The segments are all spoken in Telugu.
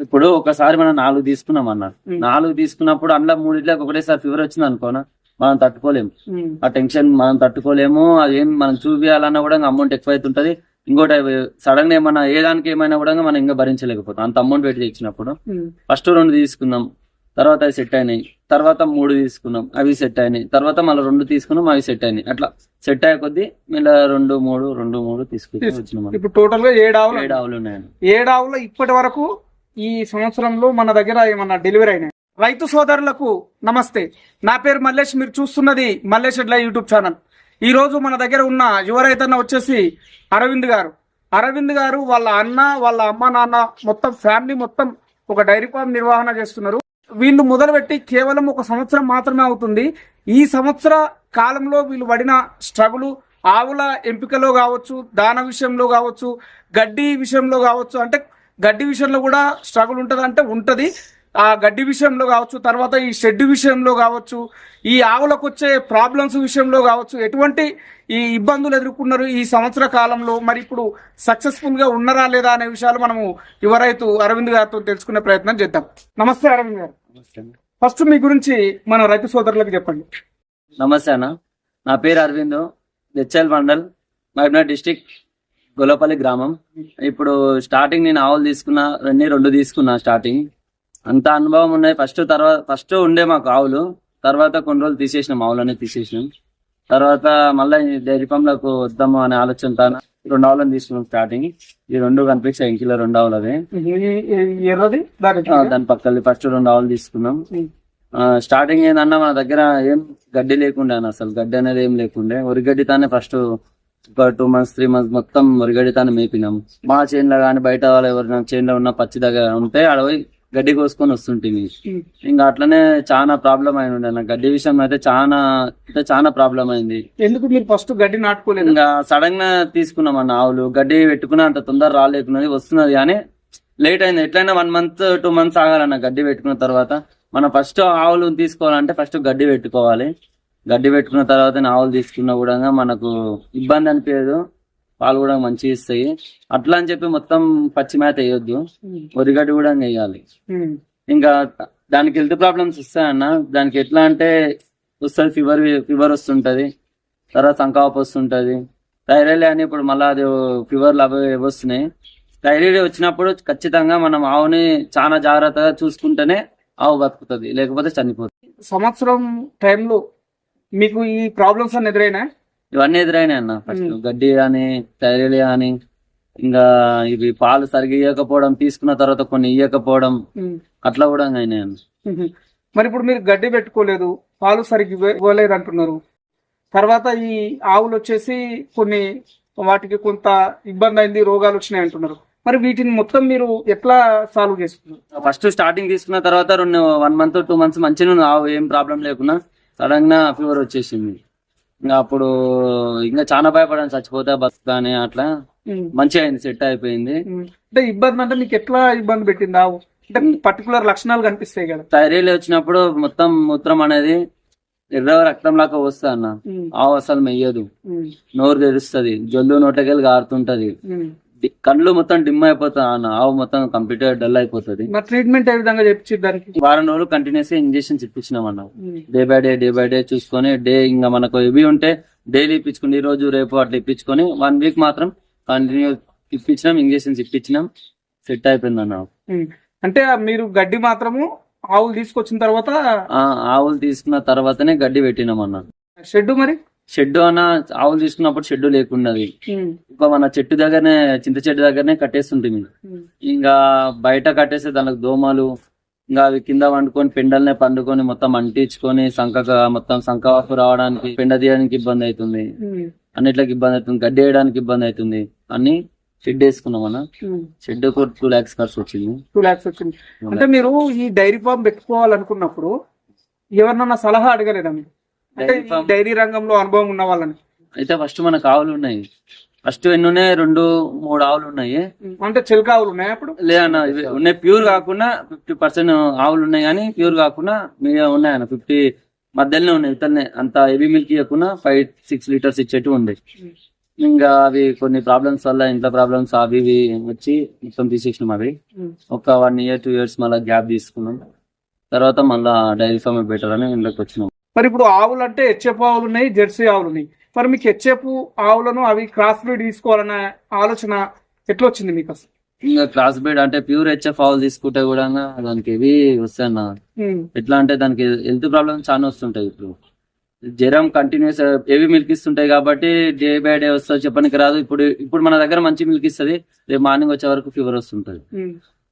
ఇప్పుడు ఒకసారి మనం నాలుగు తీసుకున్నాం అన్న. నాలుగు తీసుకున్నప్పుడు అందులో మూడిట్లకి ఒకటేసారి ఫీవర్ వచ్చింది అనుకోనా? మనం తట్టుకోలేము. ఆ టెన్షన్ మనం తట్టుకోలేము అదేం మనం చూపించాలన్నా కూడా అమౌంట్ ఎక్కువ అవుతుంటది. ఇంకోటి సడన్గా ఏమన్నా ఏ దానికి ఏమైనా కూడా మనం ఇంకా భరించలేకపోతాం. అంత అమౌంట్ పెట్టి తెచ్చినప్పుడు. ఫస్ట్ రెండు తీసుకున్నాం తర్వాత అవి సెట్ అయినాయి తర్వాత మూడు తీసుకున్నాం అవి సెట్ అయినాయి తర్వాత మళ్ళీ రెండు తీసుకున్నాం అవి సెట్ అయినాయి. అట్లా సెట్ అయ్యే కొద్దీ మళ్ళీ రెండు మూడు రెండు మూడు తీసుకుని ఇప్పుడు టోటల్గా ఏడు ఆవులు ఏడు ఆవులు ఉన్నాయండి. ఏడు ఆవులు ఇప్పటి వరకు ఈ సంవత్సరంలో మన దగ్గర ఏమన్నా డెలివరీ అయినాయి? రైతు సోదరులకు నమస్తే. నా పేరు మల్లేష్. మీరు చూస్తున్నది మల్లేష్ ఎడ్ల యూట్యూబ్ ఛానల్. ఈ రోజు మన దగ్గర ఉన్న యువ రైతన్న వచ్చేసి అరవింద్ గారు. అరవింద్ గారు వాళ్ళ అన్న వాళ్ళ అమ్మ నాన్న మొత్తం ఫ్యామిలీ మొత్తం ఒక డైరీ ఫామ్ నిర్వహణ చేస్తున్నారు. వీళ్ళు మొదలుపెట్టి కేవలం ఒక సంవత్సరం మాత్రమే అవుతుంది. ఈ సంవత్సర కాలంలో వీళ్ళు పడిన స్ట్రగుల్ ఆవుల ఎంపికలో కావచ్చు దాన విషయంలో కావచ్చు గడ్డి విషయంలో కావచ్చు అంటే గడ్డి విషయంలో కూడా స్ట్రగుల్ ఉంటుంది అంటే ఉంటుంది. ఆ గడ్డి విషయంలో కావచ్చు తర్వాత ఈ షెడ్ విషయంలో కావచ్చు ఈ ఆవులకు వచ్చే ప్రాబ్లమ్స్ విషయంలో కావచ్చు ఎటువంటి ఈ ఇబ్బందులు ఎదుర్కొన్నారు ఈ సంవత్సర కాలంలో? మరి ఇప్పుడు సక్సెస్ఫుల్గా ఉన్నారా లేదా అనే విషయాలు మనము యువ రైతు అరవింద్ గారితో తెలుసుకునే ప్రయత్నం చేద్దాం. నమస్తే అరవింద్ గారు. ఫస్ట్ మీ గురించి మన రైతు సోదరులకు చెప్పండి. నమస్తే అన్న. నా పేరు అరవింద్ హెచ్ఎల్ మండల్ మహబూబ్నగర్ డిస్టిక్. గొల్లపల్లి గ్రామం. ఇప్పుడు స్టార్టింగ్ నేను ఆవులు తీసుకున్నా రెండు రెండు తీసుకున్నా స్టార్టింగ్ అంత అనుభవం ఉన్నాయి ఫస్ట్ తర్వాత ఫస్ట్ ఉండే మాకు ఆవులు. తర్వాత కొన్ని రోజులు తీసేసినాం ఆవులనే తీసేసినాం. తర్వాత మళ్ళీ డైరీ ఫామ్లకు వద్దాము అనే ఆలోచనతో రెండు ఆవులను తీసుకున్నాం స్టార్టింగ్ ఈ రెండు కనిపించాయి ఇంకిలో రెండు ఆవులు అవి. ఎర్రది దాని పక్కన? ఫస్ట్ రెండు ఆవులు తీసుకున్నాం. స్టార్టింగ్ ఏందన్నా మన దగ్గర ఏం గడ్డి లేకుండే అన్న అసలు గడ్డి అనేది ఏం లేకుండే. వరిగడ్డితానే ఫస్ట్ ఒక టూ మంత్స్ త్రీ మంత్స్ మొత్తం వరిగడ్డితానే మేపినాం మా చేనులో కానీ బయట వాళ్ళు ఎవరైనా చేనులో ఉన్న పచ్చి దగ్గర ఉంటే పోయి గడ్డి కోసుకొని వస్తుంటివి ఇంకా అట్లనే చాలా ప్రాబ్లం అయి ఉండే. అన్న గడ్డి విషయం అయితే చాలా అంటే చాలా ప్రాబ్లం అయింది. ఎందుకు మీరు ఫస్ట్ గడ్డి నాటుకోలేదు? ఇంకా సడన్గా తీసుకున్నాం అన్న ఆవులు. గడ్డి పెట్టుకుని అంత తొందర రాలేకున్నది వస్తున్నది కానీ లేట్ అయింది. ఎట్లయినా వన్ మంత్ టూ మంత్స్ ఆగాలన్న గడ్డి పెట్టుకున్న తర్వాత మనం ఫస్ట్ ఆవులు తీసుకోవాలంటే ఫస్ట్ గడ్డి పెట్టుకోవాలి. గడ్డి పెట్టుకున్న తర్వాత ఆవులు తీసుకున్నా కూడా మనకు ఇబ్బంది అనిపించదు పాలు కూడా మంచిగా ఇస్తాయి. అట్లా అని చెప్పి మొత్తం పచ్చి మేత వేయొద్దు. వరిగడ్డి కూడా వేయాలి. ఇంకా దానికి హెల్త్ ప్రాబ్లమ్స్ వస్తాయన్న దానికి ఎట్లా అంటే వస్తుంది ఫీవర్ ఫీవర్ వస్తుంటది. తర్వాత సంకాపు వస్తుంటది. థైరాయిడ్ అని ఇప్పుడు మళ్ళీ అది ఫీవర్లు అవి వస్తున్నాయి. థైరాయిడ్ వచ్చినప్పుడు ఖచ్చితంగా మనం ఆవుని చాలా జాగ్రత్తగా చూసుకుంటేనే ఆవు బతుకుతుంది. లేకపోతే చనిపోతుంది. సంవత్సరం టైంలో మీకు ఈ ప్రాబ్లమ్స్ అన్ని ఎదురైనా? ఇవన్నీ ఎదురైనాయి అన్న. ఫస్ట్. గడ్డి అని థైరాయిడ్ అని ఇంకా ఇవి పాలు సరిగా ఇవ్వకపోవడం తీసుకున్న తర్వాత కొన్ని ఇవ్వకపోవడం అట్లా కూడా అయినాయి అన్న. మరి ఇప్పుడు మీరు గడ్డి పెట్టుకోలేదు పాలు సరిగ్గా ఇవ్వ- ఇవ్వలేదు అంటున్నారు. తర్వాత ఈ ఆవులు వచ్చేసి కొన్ని వాటికి కొంత ఇబ్బంది అయింది రోగాలు వచ్చినాయి అంటున్నారు. మరి వీటిని మొత్తం మీరు ఎట్లా సాల్వ్ చేస్తున్నారు? ఫస్ట్ స్టార్టింగ్ తీసుకున్న తర్వాత రెండు వన్ మంత్ టూ మంత్స్ మంచిగా. ఆవు ఏం ప్రాబ్లం లేకున్నా సడన్గా ఫీవర్ వచ్చేసింది. ఇంకా అప్పుడు ఇంకా చాలా భయపడాను చచ్చిపోతే బతుకుతా అని అట్లా. మంచిగా అయింది సెట్ అయిపోయింది. అంటే ఇబ్బంది అంటే మీకు ఎట్లా ఇబ్బంది పెట్టింది? ఆవు అంటే పర్టికులర్ లక్షణాలు కనిపిస్తాయి కదా. థైరాయిడ్ వచ్చినప్పుడు మొత్తం మూత్రం అనేది ఎర్ర రక్తం లాగా వస్తా అన్న. ఆవు అసలు మెయ్యదు. నోరు తెరుస్తుంది జొల్లు నోటకెళ్ళి గారుతుంటది. కళ్ళు మొత్తం డిమ్ అయిపోతా అన్న ఆవు మొత్తం కంప్లీట్ డల్ అయిపోతుంది. మరి ట్రీట్మెంట్ ఏ విధంగా దానికి? వారం రోజులు కంటిన్యూస్గా ఇంజెక్షన్స్ ఇప్పించినాం అన్న. ఉమ్. Day by day day by day చూసుకొని డే ఇంకా మనకు ఇవి ఉంటే డైలీ ఇప్పించుకుని ఈ రోజు రేపు అట్లా ఇప్పించుకొని వన్ వీక్ మాత్రం కంటిన్యూ ఇప్పించినాం ఇంజెక్షన్స్ ఇప్పించినాం సెట్ అయిపోయింది అన్న. అంటే మీరు గడ్డి మాత్రము ఆవులు తీసుకొచ్చిన తర్వాత ఆవులు తీసుకున్న తర్వాతనే గడ్డి పెట్టినాం అన్న. షెడ్ మరి? షెడ్ అన్న ఆవులు తీసుకున్నప్పుడు షెడ్ లేకున్నది. ఇంకా మన చెట్టు దగ్గరనే చింత చెట్టు దగ్గరనే కట్టేస్తుంటుంది. ఇంకా బయట కట్టేస్తే దానికి దోమలు ఇంకా అవి కింద వండుకొని పెండల్నే పండుకొని మొత్తం అంటించుకొని సంకగా మొత్తం సంకవాపు రావడానికి పెండ తీయడానికి ఇబ్బంది అవుతుంది. అన్నిట్లకి ఇబ్బంది అవుతుంది. గడ్డి వేయడానికి ఇబ్బంది అవుతుంది. అన్ని షెడ్ వేసుకున్నాం అన్న. షెడ్ టూ లాక్స్ ఖర్చు వచ్చింది. టూ లాక్స్ వచ్చింది. అంటే మీరు ఈ డైరీ ఫామ్ పెట్టుకోవాలనుకున్నప్పుడు ఎవరినన్నా సలహా అడగలేదా మీరు? డైరీ రంగంలో అనుభవం ఉన్న వాళ్ళని? అయితే ఫస్ట్ మనకు ఆవులు ఉన్నాయి. ఫస్ట్ ఎన్ని ఉన్నాయి రెండు మూడు ఆవులు ఉన్నాయి. అంటే చిలక ఆవులు ఉన్నాయి అప్పుడు లేదన్న ఇవి ఉన్నాయి ప్యూర్ కాకుండా ఫిఫ్టీ పర్సెంట్ ఆవులు ఉన్నాయి కానీ ప్యూర్ కాకుండా మిగతా ఉన్నాయన్న ఫిఫ్టీ మధ్యలోనే ఉన్నాయి ఇతనే అంత హెవీ మిల్క్ ఇవ్వకుండా ఫైవ్ సిక్స్ లీటర్స్ ఇచ్చేట్టు ఉంది ఇంకా అవి కొన్ని ప్రాబ్లమ్స్ వల్ల ఇంట్లో ప్రాబ్లమ్స్ అవి ఇవి వచ్చి మొత్తం తీసేసినాం అవి. ఒక వన్ ఇయర్ టూ ఇయర్స్ మళ్ళీ గ్యాప్ తీసుకున్నాం. తర్వాత మళ్ళా డైరీ ఫామ్ బెటర్ అని ఇంట్లోకి వచ్చినాం. మరి ఇప్పుడు ఆవులు అంటే హెచ్ఎఫ్ ఆవులు ఉన్నాయి జెర్సీ ఆవులు ఉన్నాయి మరి మీకు హెచ్ఎఫ్ ఆవులను అవి క్రాస్ బ్రీడ్ తీసుకోవాలనే ఆలోచన ఎట్లా వచ్చింది మీకు అసలు? ఇంకా క్లాస్ బెడ్ అంటే ప్యూర్ హెచ్ఎఫ్ ఆవులు తీసుకుంటే కూడా దానికి ఇవి వస్తాయన్న. ఎట్లా అంటే దానికి హెల్త్ ప్రాబ్లమ్స్ చాలా వస్తుంటాయి ఇప్పుడు. జ్వరం కంటిన్యూస్ హెవీ మిల్క్ ఇస్తుంటాయి కాబట్టి డే బై డే వస్తుంది చెప్పడానికి రాదు. ఇప్పుడు ఇప్పుడు మన దగ్గర మంచి మిల్క్ ఇస్తుంది రేపు మార్నింగ్ వచ్చే వరకు ఫీవర్ వస్తుంటది.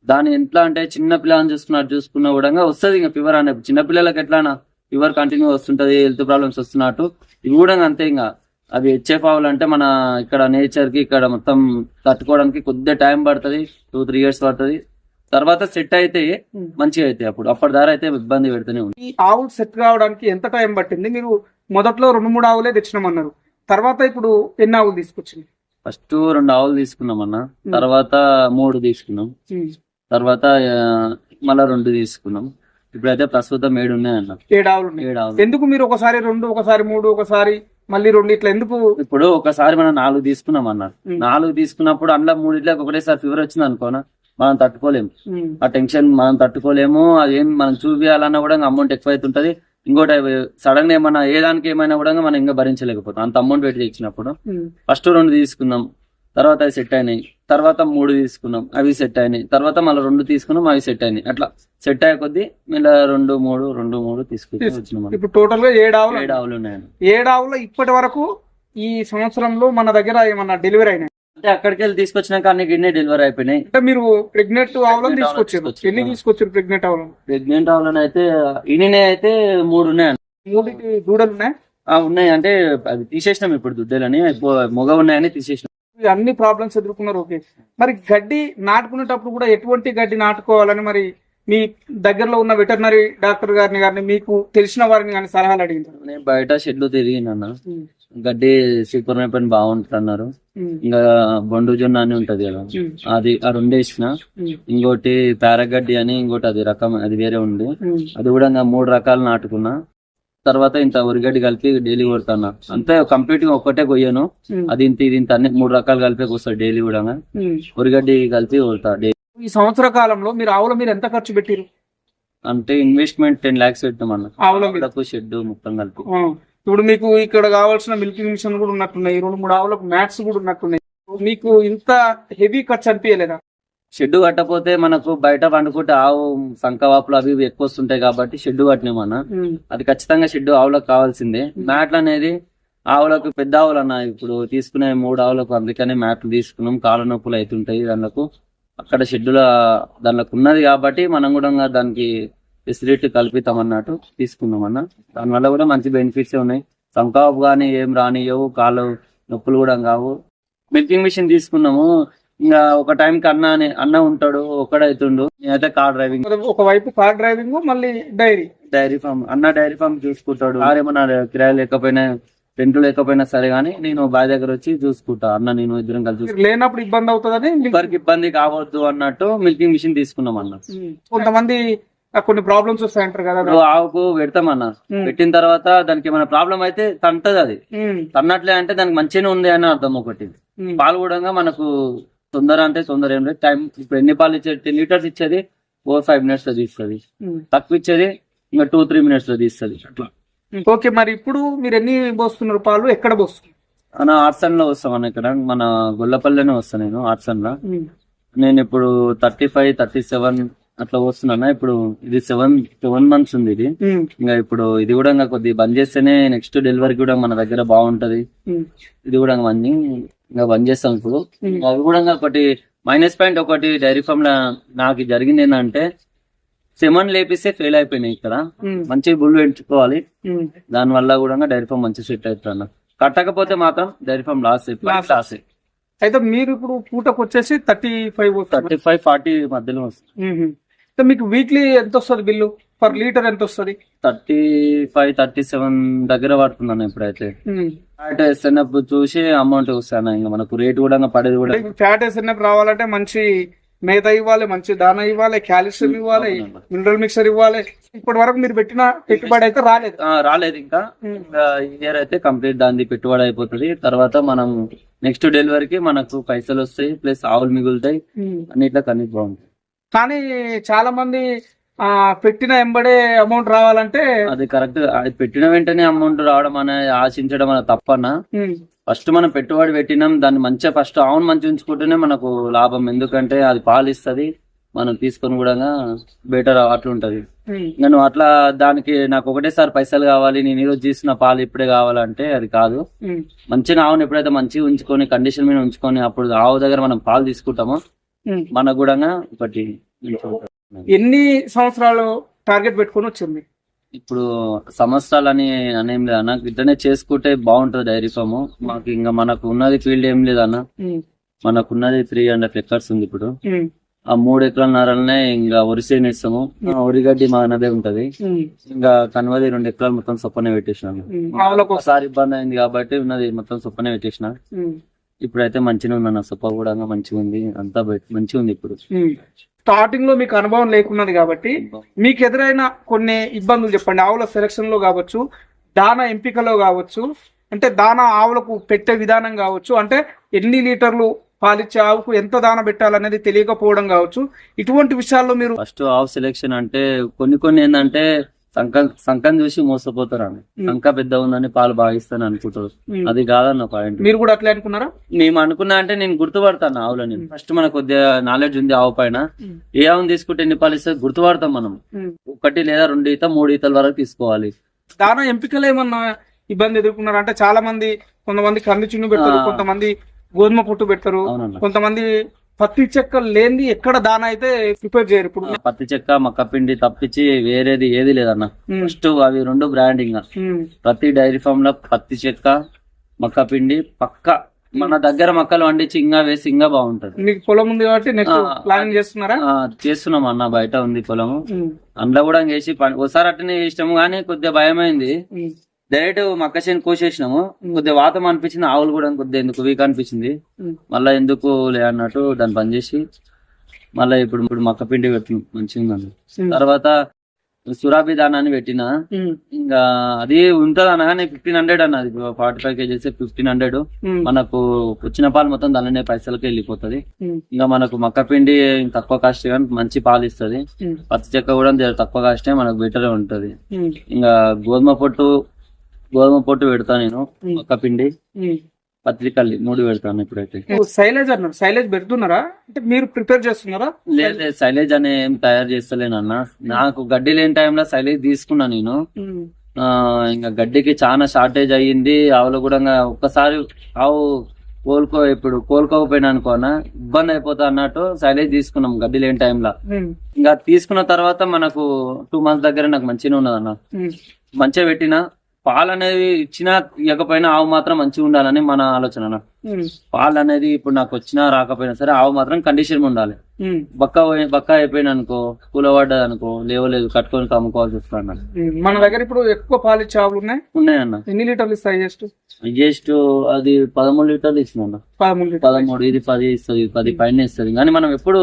దాని ఎట్లా అంటే చిన్న పిల్లలని చూసుకున్నట్టు చూసుకున్నా కూడా వస్తుంది ఇంకా ఫీవర్ అనే చిన్న పిల్లలకి ఎట్లానా ఫీవర్ కంటిన్యూ వస్తుంటది హెల్త్ ప్రాబ్లమ్స్ వస్తున్నట్టు. ఇవి కూడా అంతే ఇంకా. అవి హెచ్ఎఫ్ అవ్వాలంటే మన ఇక్కడ నేచర్కి ఇక్కడ మొత్తం తట్టుకోవడానికి కొద్దిగా టైం పడుతుంది టూ త్రీ ఇయర్స్ పడుతుంది. తర్వాత సెట్ అయితే. మంచిగా అయితే అప్పుడు. అప్పటి దాకా అయితే ఇబ్బంది పెడుతూనే ఉంది. ఈ ఆవులు సెట్ కావడానికి ఎంత టైం పట్టింది? మీరు మొదట్లో రెండు మూడు ఆవులే తెచ్చినామన్నారు. తర్వాత ఇప్పుడు ఎన్ని ఆవులు తీసుకొచ్చింది? ఫస్ట్ రెండు ఆవులు తీసుకున్నాం అన్న తర్వాత మూడు తీసుకున్నాం. తర్వాత మళ్ళా రెండు తీసుకున్నాం. ఇప్పుడైతే ప్రస్తుతం ఏడు ఉన్నాయన్న ఏడు ఆవులు ఉన్నాయి ఏడు ఆవులు ఎందుకు మీరు ఒకసారి రెండు ఒకసారి మూడు ఒకసారి మళ్ళీ రెండు ఇట్లా ఎందుకు? ఇప్పుడు ఒకసారి మనం నాలుగు తీసుకున్నాం అన్న. నాలుగు తీసుకున్నప్పుడు అందులో మూడిట్లకి ఒకటేసారి ఫీవర్ వచ్చింది అనుకోనా? మనం తట్టుకోలేము. ఆ టెన్షన్ మనం తట్టుకోలేము అదేం మనం చూపించాలన్నా కూడా అమౌంట్ ఎక్కువ అవుతుంటది. ఇంకోటి సడన్గా ఏమన్నా ఏ దానికి ఏమైనా కూడా మనం ఇంకా భరించలేకపోతాం. అంత అమౌంట్ పెట్టి తెచ్చినప్పుడు ఉమ్, ఫస్ట్ రెండు తీసుకున్నాం. తర్వాత సెట్ అయినాయి. తర్వాత మూడు తీసుకున్నాం అవి సెట్ అయినాయి. తర్వాత మళ్ళీ రెండు తీసుకున్నాం అవి సెట్ అయినాయి. అట్లా సెట్ అయ్యే కొద్దీ మళ్ళీ రెండు మూడు రెండు మూడు తీసుకుని వచ్చినాం ఇప్పుడు టోటల్గా ఏడు ఆవులు ఏడు ఆవులు ఉన్నాయండి. ఏడు ఆవులు ఇప్పటి వరకు ఈ సంవత్సరంలో మన దగ్గర ఏమన్నా డెలివరీ అయినాయి? అంటే అక్కడికి వెళ్ళి తీసుకొచ్చినాక అన్ని గిన్నె డెలివరీ అయిపోయినాయి. అంటే మీరు ప్రెగ్నెంట్ ఆవులను Pregnant తీసుకొచ్చారు. ఎన్ని తీసుకొచ్చారు ప్రెగ్నెంట్ ఆవులను? ప్రెగ్నెంట్ ఆవులను అయితే ఇన్ని అయితే మూడు ఉన్నాయండి. మూడికి దూడలు ఉన్నాయి? ఉన్నాయి. అంటే అవి తీసేసినాం ఇప్పుడు దుడ్డలని. మొగ ఉన్నాయని తీసేసినాం. అన్ని ప్రాబ్లమ్స్ ఎదుర్కొన్నారు ఓకే మరి గడ్డి నాటుకునేటప్పుడు కూడా ఎటువంటి గడ్డి నాటుకోవాలని మరి మీ దగ్గరలో ఉన్న వెటర్నరీ డాక్టర్ గారిని కానీ మీకు తెలిసిన వారిని కానీ సలహాలు అడిగింది? నేను బయట షెడ్లు తిరిగినన్న గడ్డి సూపర్ మేపన్ బాగుంటుంది అన్నారు. ఇంకా బొండు జొన్న అని ఉంటది కదా. అది ఆ రెండు వేసిన ఇంకోటి పారగడ్డి అని ఇంకోటి అది రకం అది వేరే ఉంది. అది కూడా ఇంకా మూడు రకాలు నాటుకున్నా. తర్వాత ఇంత ఉరిగడ్డి కలిపి డైలీ కొడతాను. అంతే కంప్లీట్గా ఒక్కటే కొయ్యను. అది ఇంత ఇది ఇంత అన్ని మూడు రకాలు కలిపి వస్తాయి డైలీ కూడా. ఉరిగడ్డి కలిపి కొడతా డైలీ. ఈ సంవత్సర కాలంలో మీరు ఆవుల మీద ఎంత ఖర్చు పెట్టారు అంటే ఇన్వెస్ట్మెంట్ టెన్ లాక్స్ పెట్టాం అన్న. షెడ్ మొత్తం కలిపి. ఇప్పుడు మీకు ఇక్కడ కావాల్సిన మిల్కింగ్ మిషన్ కూడా ఉన్నట్టున్నాయి. రెండు మూడు ఆవులకు మ్యాట్స్ కూడా ఉన్నట్టున్నాయి. మీకు ఇంత హెవీ ఖర్చు అనిపించలేదా? షెడ్ కట్టపోతే మనకు బయట పండుకుంటే ఆవు సంకవాపులు అవి ఇవి ఎక్కువ వస్తుంటాయి కాబట్టి షెడ్ కట్టినామన్న అది ఖచ్చితంగా షెడ్ ఆవులకు కావాల్సిందే. మ్యాట్లు అనేది ఆవులకు పెద్ద ఆవులు అన్న. ఇప్పుడు తీసుకునే మూడు ఆవులకు అందుకనే మ్యాట్లు తీసుకున్నాం. కాళ్ళ నొప్పులు అవుతుంటాయి దానికి అక్కడ షెడ్యూల్ దానికి ఉన్నది కాబట్టి మనం కూడా దానికి ఫెసిలిటీ కల్పిస్తాం అన్నట్టు తీసుకున్నాం అన్న. దానివల్ల కూడా మంచి బెనిఫిట్స్ ఉన్నాయి. సంకాపు కానీ ఏం రానియవు కాళ్ళు నొప్పులు కూడా కావు. మిల్కింగ్ మిషన్ తీసుకున్నాము. ఇంకా ఒక టైం కి అన్న అని- అన్న ఉంటాడు ఒక్కడైతుండు. నేనైతే కార్ డ్రైవింగ్ ఒకవైపు కార్ డ్రైవింగ్ మళ్ళీ డైరీ డైరీ ఫామ్ అన్న డైరీ ఫామ్ చూసుకుంటాడు. ఆరేమన్నా కిరాయి లేకపోయినా రెంట్ లేకపోయినా సరే గానీ నేను బాయ్ దగ్గర వచ్చి చూసుకుంటా. అన్న నేను ఇద్దరం కలిసి లేనప్పుడు ఇబ్బంది అవుతుందని ఎవరికి ఇబ్బంది కావద్దు అన్నట్టు మిల్కింగ్ మిషన్ తీసుకున్నాం అన్న. కొంతమంది కొన్ని ప్రాబ్లమ్స్ వస్తాయంటారు కదా. ఆవుకు పెడతామన్న. పెట్టిన తర్వాత దానికి ఏమైనా ప్రాబ్లం అయితే తంటది అది. తన్నట్లే అంటే దానికి మంచిగానే ఉంది అని అర్థం ఒకటి. పాలు కూడా మనకు తొందర అంటే తొందర ఏం లేదు. టైం ఇప్పుడు ఎన్ని పాలు ఇచ్చేది? టెన్ లీటర్స్ ఇచ్చేది ఫోర్ ఫైవ్ మినిట్స్లో తీస్తుంది. ఉమ్. తక్కువ ఇచ్చేది ఇంకా టూ త్రీ మినిట్స్లో తీస్తుంది. అట్లా. ఓకే మరి ఇప్పుడు మీరు ఎన్ని పోస్తున్నారు పాలు? ఎక్కడ పోస్తున్నారు? మన ఆర్సన్లో వస్తాం అన్న ఇక్కడ. మన గొల్లపల్లిలోనే వస్తాను నేను ఆర్సన్లో ఉమ్. నేను ఇప్పుడు థర్టీ ఫైవ్ థర్టీ సెవెన్ అట్లా వస్తున్నా ఇప్పుడు ఇది సెవెన్ సెవెన్ మంత్స్ ఉంది ఇది. ఇంకా ఇప్పుడు ఇది కూడా ఇంకా కొద్దిగా బంద్ చేస్తేనే నెక్స్ట్ డెలివరీ కూడా మన దగ్గర బాగుంటది. ఇది కూడా ఇంకా మంది ఇంకా బంద్ చేస్తాం ఇప్పుడు. అవి కూడా ఒకటి మైనస్ పాయింట్ ఒకటి డైరీ ఫామ్లో నాకు జరిగింది ఏంటంటే సెమన్ లేపిస్తే ఫెయిల్ అయిపోయినాయి ఇక్కడ. మంచి బుల్ పెంచుకోవాలి. దాని వల్ల కూడా డైరీ ఫామ్ మంచి సెట్ అవుతుంది కట్టకపోతే మాత్రం డైరీ ఫామ్ లాస్. లాస్ అయితే మీరు ఇప్పుడు పూటకు వచ్చేసి thirty five thirty five forty మధ్యలో వస్తుంది. మీకు వీక్లీ ఎంత వస్తుంది బిల్లు? పర్ లీటర్ ఎంత వస్తుంది? థర్టీ ఫైవ్ థర్టీ సెవెన్ దగ్గర పడుతుందన్న ఇప్పుడైతే. ఫ్యాట్ వేస్తున్నప్పుడు చూసి అమౌంట్ వస్తాను ఇంకా మనకు రేట్ కూడా ఇంకా పడేది కూడా. ఫ్యాట్ ఎస్ఎన్ఎఫ్ రావాలంటే మంచి మేత ఇవ్వాలి మంచి దానా ఇవ్వాలి కాల్షియం ఇవ్వాలి అవునమ్మా. మినరల్ మిక్సర్ ఇవ్వాలి. ఇప్పటి వరకు మీరు పెట్టిన పెట్టుబడి అయితే రాలేదు. రాలేదు ఇంకా. ఈ ఇయర్ అయితే కంప్లీట్ దాని పెట్టుబడి అయిపోతుంది. తర్వాత మనం నెక్స్ట్ డెలివరీకి మనకు పైసలు వస్తాయి ప్లస్ ఆవులు మిగులుతాయి. అన్నిట్లో కన్నీ బాగుంటాయి కానీ చాలా మంది ఆ పెట్టిన ఎంబడే అమౌంట్ రావాలంటే అది కరెక్ట్. అది పెట్టిన వెంటనే అమౌంట్ రావడం అనేది ఆశించడం అనేది తప్పన్న ఫస్ట్ మనం పెట్టుబడి పెట్టినాం దాన్ని మంచిగా ఫస్ట్ ఆవును మంచిగా ఉంచుకుంటేనే మనకు లాభం. ఎందుకంటే అది పాలు ఇస్తుంది మనం తీసుకొని కూడా బెటర్ అట్లుంటది నువ్వు అట్లా దానికి నాకు ఒకటేసారి పైసలు కావాలి నేను ఈరోజు తీసిన పాలు ఇప్పుడే కావాలంటే అది కాదు. మంచిగా ఆవును ఎప్పుడైతే మంచిగా ఉంచుకొని కండిషన్ మీద ఉంచుకొని అప్పుడు ఆవు దగ్గర మనం పాలు తీసుకుంటామో. మనకు కూడా ఒకటి. ఎన్ని సంవత్సరాలు టార్గెట్ పెట్టుకొని వచ్చింది? ఇప్పుడు సంవత్సరాలు అని అనేం లేదు అన్న. ఇట్లనే చేసుకుంటే బాగుంటది డైరీ ఫామ్. మాకు ఇంకా మనకు ఉన్నది ఫీల్డ్ ఏం లేదన్న ఉమ్, మనకు ఉన్నది త్రీ హండ్రెడ్ ఎకర్స్ ఉంది ఇప్పుడు. ఆ మూడు ఎకరాల నారలనే ఇంకా వరిసేని ఇస్తాము ఆ వరిగడ్డి మా అన్నదే ఉంటది. ఇంకా కనవది రెండు ఎకరాలు మొత్తం సొప్పనే కోసం ఒకసారి ఇబ్బంది అయింది కాబట్టి ఉన్నది మొత్తం సొప్పనే పెట్టేసిన. ఇప్పుడైతే మంచిగా ఉంది అన్న. సొప్ప కూడా మంచిగా ఉంది. అంతా మంచిగా ఉంది ఇప్పుడు. స్టార్టింగ్లో మీకు అనుభవం లేకున్నది కాబట్టి మీకు ఎదురైన కొన్ని ఇబ్బందులు చెప్పండి. ఆవుల సెలక్షన్లో కావచ్చు దానా ఎంపికలో కావచ్చు అంటే దానా ఆవులకు పెట్టే విధానం కావచ్చు అంటే ఎన్ని లీటర్లు పాలిచ్చే ఆవుకు ఎంత దాన పెట్టాలనేది తెలియకపోవడం కావచ్చు. ఇటువంటి విషయాల్లో మీరు ఫస్ట్ ఆఫ్ సెలెక్షన్ అంటే కొన్ని కొన్ని ఏంటంటే సంకం సంకం చూసి మోసపోతారు అని సంక పెద్ద ఉందని పాలు బాగిస్తాను అనుకుంటారు. అది కాదన్న పాయింట్ మీరు కూడా అట్లే అనుకున్నారా? మేము అనుకున్నా అంటే నేను గుర్తుపడతాను ఆవులని ఫస్ట్ మనకు కొద్దిగా నాలెడ్జ్ ఉంది ఆవు పైన. ఏ ఆవును తీసుకుంటే ఎన్ని పాలు ఇస్తే గుర్తుపడతాం మనం. ఒకటి లేదా రెండు ఈత మూడు ఈతల వరకు తీసుకోవాలి. దానా ఎంపికలు ఏమన్నా ఇబ్బంది ఎదుర్కొన్నారు? అంటే చాలా మంది కొంతమంది కంది చున్ను పెడతారు. కొంతమంది గోధుమ పుట్టు పెడతారు కొంతమంది పత్తి చెక్క లేనిది ఎక్కడ దానా అయితే ప్రిపేర్ చేయరు ఇప్పుడు? పత్తి చెక్క మక్క పిండి తప్పించి వేరేది ఏది లేదన్న. ఫస్ట్ అవి రెండు బ్రాండింగ్ ప్రతి డైరీ ఫామ్లో పత్తి చెక్క మక్క పిండి పక్క మన దగ్గర మక్కలు వండించి ఇంకా వేసి ఇంకా బాగుంటది. మీకు పొలం ఉంది కాబట్టి నెక్స్ట్ ప్లానింగ్ చేస్తున్నారా? చేస్తున్నాం అన్న బయట ఉంది ఉమ్, అందులో కూడా వేసి ఒకసారి అట్టనే చేసినాము కానీ కొద్దిగా భయమైంది. డైరెక్ట్ మక్క చేను కోసేసినాము. కొద్దిగా వాతం అనిపించింది ఆవులు కూడా కొద్దిగా ఎందుకు వీక్ అనిపించింది. మళ్ళా ఎందుకు లే అన్నట్టు దాన్ని పని చేసి మళ్ళీ ఇప్పుడు ఇప్పుడు మక్క పిండి పెట్టిన మంచిగా ఉందండి తర్వాత సురాబి దానాన్ని పెట్టిన. ఇంకా అది ఉంటది అనగానే ఫిఫ్టీన్ హండ్రెడ్ అన్నది forty five kgs fifteen hundred మనకు వచ్చిన పాలు మొత్తం దానిలోనే పైసలకి వెళ్ళిపోతది. ఇంకా మనకు మక్క పిండి తక్కువ కాస్ట్ కానీ మంచి పాలు ఇస్తుంది. పత్తి చెక్క కూడా తక్కువ కాస్టే మనకు బెటర్ ఉంటది. ఇంకా గోధుమ పొట్టు గోధుమ పొట్టు పెడతా నేను మక్క పిండి. పత్రికల్లి మూడు పెడతాను ఇప్పుడైతే సైలేజ్ అన్నారు సైలేజ్ పెడుతున్నారా? అంటే మీరు ప్రిపేర్ చేస్తున్నారా? లేదు సైలేజ్ అనే ఏం తయారు చేస్తలేనన్న నాకు గడ్డి లేని టైంలో సైలేజ్ తీసుకున్నా నేను. ఇంకా గడ్డికి చాలా షార్టేజ్ అయ్యింది. ఆవులు కూడా ఒక్కసారి ఆవు కోలుకో ఇప్పుడు కోలుకోకపోయినా అనుకోనా ఇబ్బంది అయిపోతా అన్నట్టు సైలేజ్ తీసుకున్నాం గడ్డి లేని టైంలో ఇంకా తీసుకున్న తర్వాత మనకు టూ మంత్స్ దగ్గర నాకు మంచిగా ఉన్నది అన్న ఉమ్, మంచిగా పెట్టిన పాలు అనేది ఇచ్చినా ఇవ్వకపోయినా ఆవు మాత్రం మంచిగా ఉండాలని మన ఆలోచన పాలు అనేది ఇప్పుడు నాకు వచ్చినా రాకపోయినా సరే ఆవు మాత్రం కండిషన్ ఉండాలి. బక్క పోయి- బక్క అయిపోయిన అనుకో కూలబడ్డది అనుకో లేవలేదు కట్టుకొని అమ్ముకోవాల్సి వస్తుంది. మన దగ్గర ఇప్పుడు ఎక్కువ పాలు ఇచ్చే ఆవులు ఉన్నాయి? ఉన్నాయన్న ఎన్ని లీటర్లు ఇస్తాయి జస్ట్? జస్ట్ అది పదమూడు లీటర్లు ఇస్తున్నా పదమూడు పదమూడు ఇది పది ఇస్తుంది పది పైన ఇస్తుంది. కానీ మనం ఎప్పుడు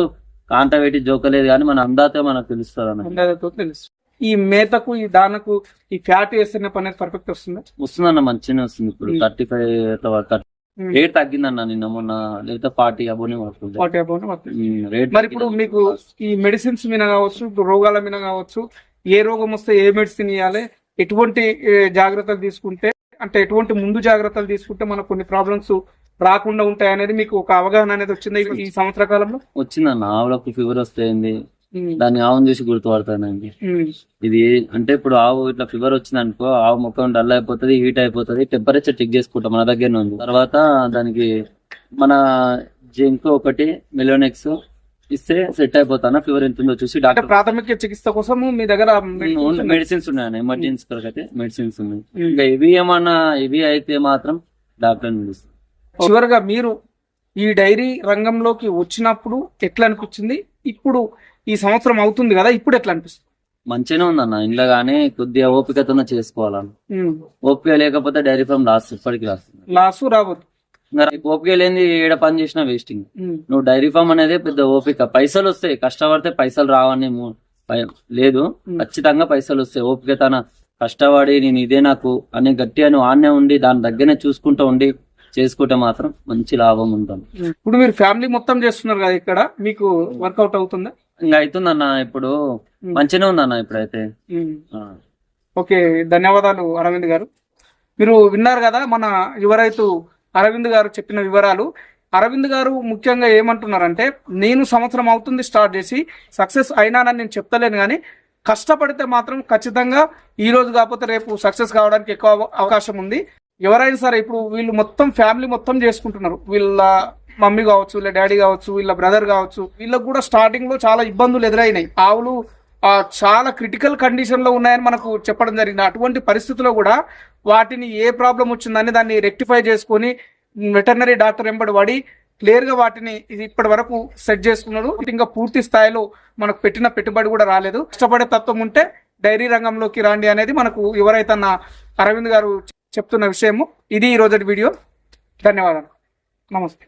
కాంట పెట్టి జోకలేదు కానీ మన అందాతే మనకు తెలుస్తుంది అన్న. అందాజతో తెలుసు ఈ మేతకు ఈ దానకు ఈ ఫ్యాట్ వేస్తేనే పని పర్ఫెక్ట్ వస్తుంది? వస్తుందన్న మంచిగానే వస్తుంది ఇప్పుడు. Thirty five. రేట్ తగ్గిందన్న నిన్న మొన్న లేకపోతే ఫార్టీ అబోనే పడుతుంది. వాటి అబౌవ్ వస్తుంది. రేట్ మరి ఇప్పుడు మీకు ఈ మెడిసిన్స్ మీద కావచ్చు ఇప్పుడు రోగాల మీద కావచ్చు ఏ రోగం వస్తే ఏ మెడిసిన్ ఇవ్వాలి ఎటువంటి జాగ్రత్తలు తీసుకుంటే అంటే ఎటువంటి ముందు జాగ్రత్తలు తీసుకుంటే మనకు కొన్ని ప్రాబ్లమ్స్ రాకుండా ఉంటాయి అనేది మీకు ఒక అవగాహన అనేది వచ్చింది ఈ- సంవత్సర కాలంలో? వచ్చిందన్న. ఆవులకు ఫీవర్ వస్తుంది దాన్ని ఆవును చూసి గుర్తుపడతానండి. ఇది అంటే ఇప్పుడు ఆవు ఇట్లా ఫీవర్ వచ్చింది అనుకో ఆవు ముఖం డల్ అయిపోతుంది హీట్ అయిపోతుంది టెంపరేచర్ చెక్ చేసుకుంటాం మన దగ్గర ఉంది. తర్వాత దానికి మన జింక్ ఒకటి మిలోనెక్స్ ఇస్తే సెట్ అయిపోతానా? ఫీవర్ ఎంత ఉందో చూసి డాక్టర్ ప్రాథమిక చికిత్స కోసము మీ దగ్గర. మెడిసిన్స్ ఉన్నాయన్న ఎమర్జెన్సీ కొరకు అయితే మెడిసిన్స్ ఉన్నాయి. ఇంకా ఇవి ఏమన్నా ఇవి అయితే మాత్రం డాక్టర్ పిలుస్తాం చివరిగా మీరు ఈ డైరీ రంగంలోకి వచ్చినప్పుడు ఎట్లా అనిపించింది? ఇప్పుడు ఈ సంవత్సరం అవుతుంది కదా? ఇప్పుడు ఎట్లా అనిపిస్తుంది? మంచిగానే ఉందన్న ఇంట్లో కానీ కొద్దిగా ఓపికతోనే చేసుకోవాలన్న. ఓపిక లేకపోతే డైరీ ఫామ్ లాస్ ఇప్పటికి లాస్. లాసు ఇంకా ఓపిక లేని ఏడ పని చేసినా వేస్టింగ్ నువ్వు డైరీ ఫామ్ అనేది పెద్ద ఓపిక. పైసలు వస్తాయి. కష్టపడితే పైసలు రావని లేదు. ఖచ్చితంగా పైసలు వస్తాయి. ఓపిక తన కష్టపడి నేను ఇదే నాకు అనే గట్టిగా నువ్వు ఆన్నే ఉండి దాని దగ్గరనే చూసుకుంటూ ఉండి చేసుకుంటే మాత్రం మంచి లాభం ఉంటుంది. ఇప్పుడు మీరు ఫ్యామిలీ మొత్తం చేస్తున్నారు కదా ఇక్కడ? మీకు వర్కౌట్ అవుతుందా? ఇంకా అవుతుందన్న ఇప్పుడు. ఉమ్. మంచిగానే ఉందన్న ఇప్పుడైతే. ఓకే ధన్యవాదాలు అరవింద్ గారు. మీరు విన్నారు కదా మన యువ రైతు అరవింద్ గారు చెప్పిన వివరాలు. అరవింద్ గారు ముఖ్యంగా ఏమంటున్నారంటే నేను సంవత్సరం అవుతుంది స్టార్ట్ చేసి సక్సెస్ అయినానని నేను చెప్తలేను కానీ కష్టపడితే మాత్రం ఖచ్చితంగా ఈ రోజు కాకపోతే రేపు సక్సెస్ కావడానికి ఎక్కువ అవ- అవకాశం ఉంది. ఎవరైనా సరే ఇప్పుడు వీళ్ళు మొత్తం ఫ్యామిలీ మొత్తం చేసుకుంటున్నారు. వీళ్ళ మమ్మీ కావచ్చు వీళ్ళ డాడీ కావచ్చు వీళ్ళ బ్రదర్ కావచ్చు వీళ్ళకి కూడా స్టార్టింగ్లో చాలా ఇబ్బందులు ఎదురైనాయి. ఆవులు చాలా క్రిటికల్ కండిషన్లో ఉన్నాయని మనకు చెప్పడం జరిగింది. అటువంటి పరిస్థితుల్లో కూడా వాటిని ఏ ప్రాబ్లం వచ్చిందని దాన్ని రెక్టిఫై చేసుకొని వెటర్నరీ డాక్టర్ వెంబడి పడి క్లియర్గా వాటిని ఇది ఇప్పటి వరకు సెట్ చేసుకున్నాడు. ఇంకా పూర్తి స్థాయిలో మనకు పెట్టిన పెట్టుబడి కూడా రాలేదు. కష్టపడే తత్వం ఉంటే డైరీ రంగంలోకి రాండి అనేది మనకు ఎవరైతే అన్న అరవింద్ గారు చెప్తున్న విషయము. ఇది ఈ రోజటి వీడియో. ధన్యవాదాలు. నమస్తే.